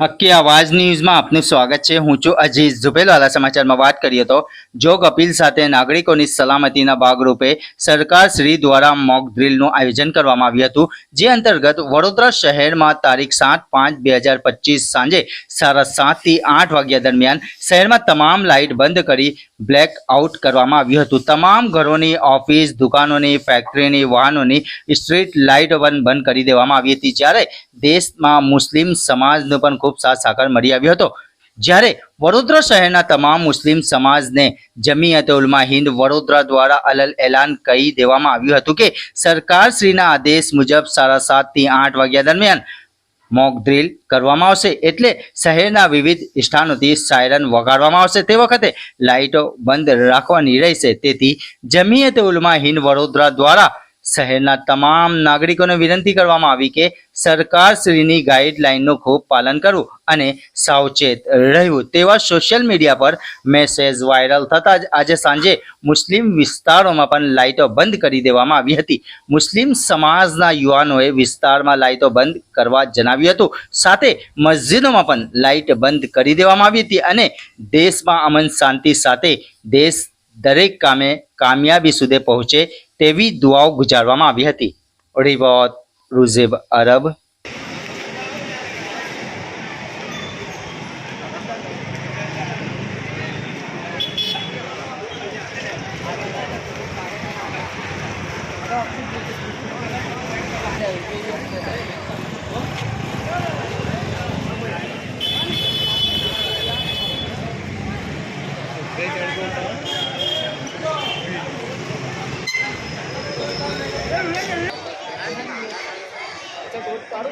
હક્કી આવાજ ન્યૂઝમાં આપનું સ્વાગત છે. હું છું અજીઝ ઝુબેલવાલા સમાચારમાં વાત કરીએ તો જોગ અપીલ સાથે નાગરિકોની સલામતીના ભાગરૂપે સરકાર શ્રી દ્વારા મોક ડ્રીલનું આયોજન કરવામાં આવ્યું હતું, જે અંતર્ગત વડોદરા શહેરમાં તારીખ સાત પાંચ બે હજાર પચીસ સાંજે સાડા સાતથી આઠ વાગ્યા દરમિયાન શહેરમાં તમામ લાઇટ બંધ કરી બ્લેક આઉટ કરવામાં આવ્યું હતું. તમામ ઘરોની, ઓફિસ, દુકાનોની, ફેક્ટરીની, વાહનોની સ્ટ્રીટ લાઇટ બંધ કરી દેવામાં આવી હતી. જ્યારે દેશમાં મુસ્લિમ સમાજનું પણ ખૂબ સાથ સાકાર મળી આવ્યો હતો. જ્યારે વડોદરા શહેરના તમામ મુસ્લિમ સમાજને જમીયત ઉલમા હિન્દ વડોદરા દ્વારા અલલ એલાન કહી દેવામાં આવ્યું હતું કે, સરકારશ્રીના આદેશ મુજબ સાડા સાતથી આઠ વાગ્યા દરમિયાન મોક ડ્રીલ કરવામાં આવશે એટલે શહેરના વિવિધ સ્થાનોથી સાયરન વગાડવામાં આવશે. તે વખતે લાઇટો બંધ રાખવાની રહેશે. તેથી જમીયત ઉલમા હિન્દ વડોદરા દ્વારા શહેરના તમામ નાગરિકોને વિનંતી કરવામાં આવી કે સરકારશ્રીની ગાઈડલાઇનનું ખૂબ પાલન કરવું અને સાવચેત રહેવું તેવા સોશિયલ મીડિયા પર મેસેજ વાયરલ થતાં જ આજે સાંજે મુસ્લિમ વિસ્તારોમાં પણ લાઇટો બંધ કરી દેવામાં આવી હતી. મુસ્લિમ સમાજના યુવાનોએ વિસ્તારમાં લાઇટો બંધ કરવા જણાવ્યું હતું. સાથે મસ્જિદોમાં પણ લાઇટ બંધ કરી દેવામાં આવી હતી અને દેશમાં અમન શાંતિ સાથે દેશ દરેક કામે કામયાબી સુધી પહોંચે તેવી દુઆઓ ગુજારવામાં આવી હતી. રિવોત रुजेब अरब Hey, hey. Baru.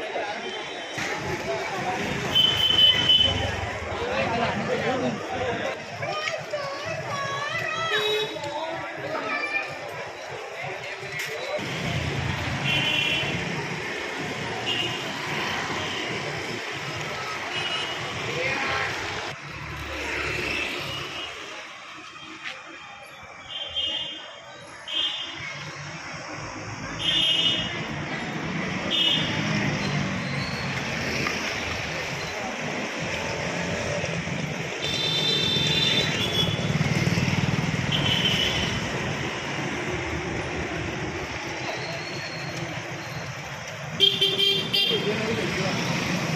Thank you.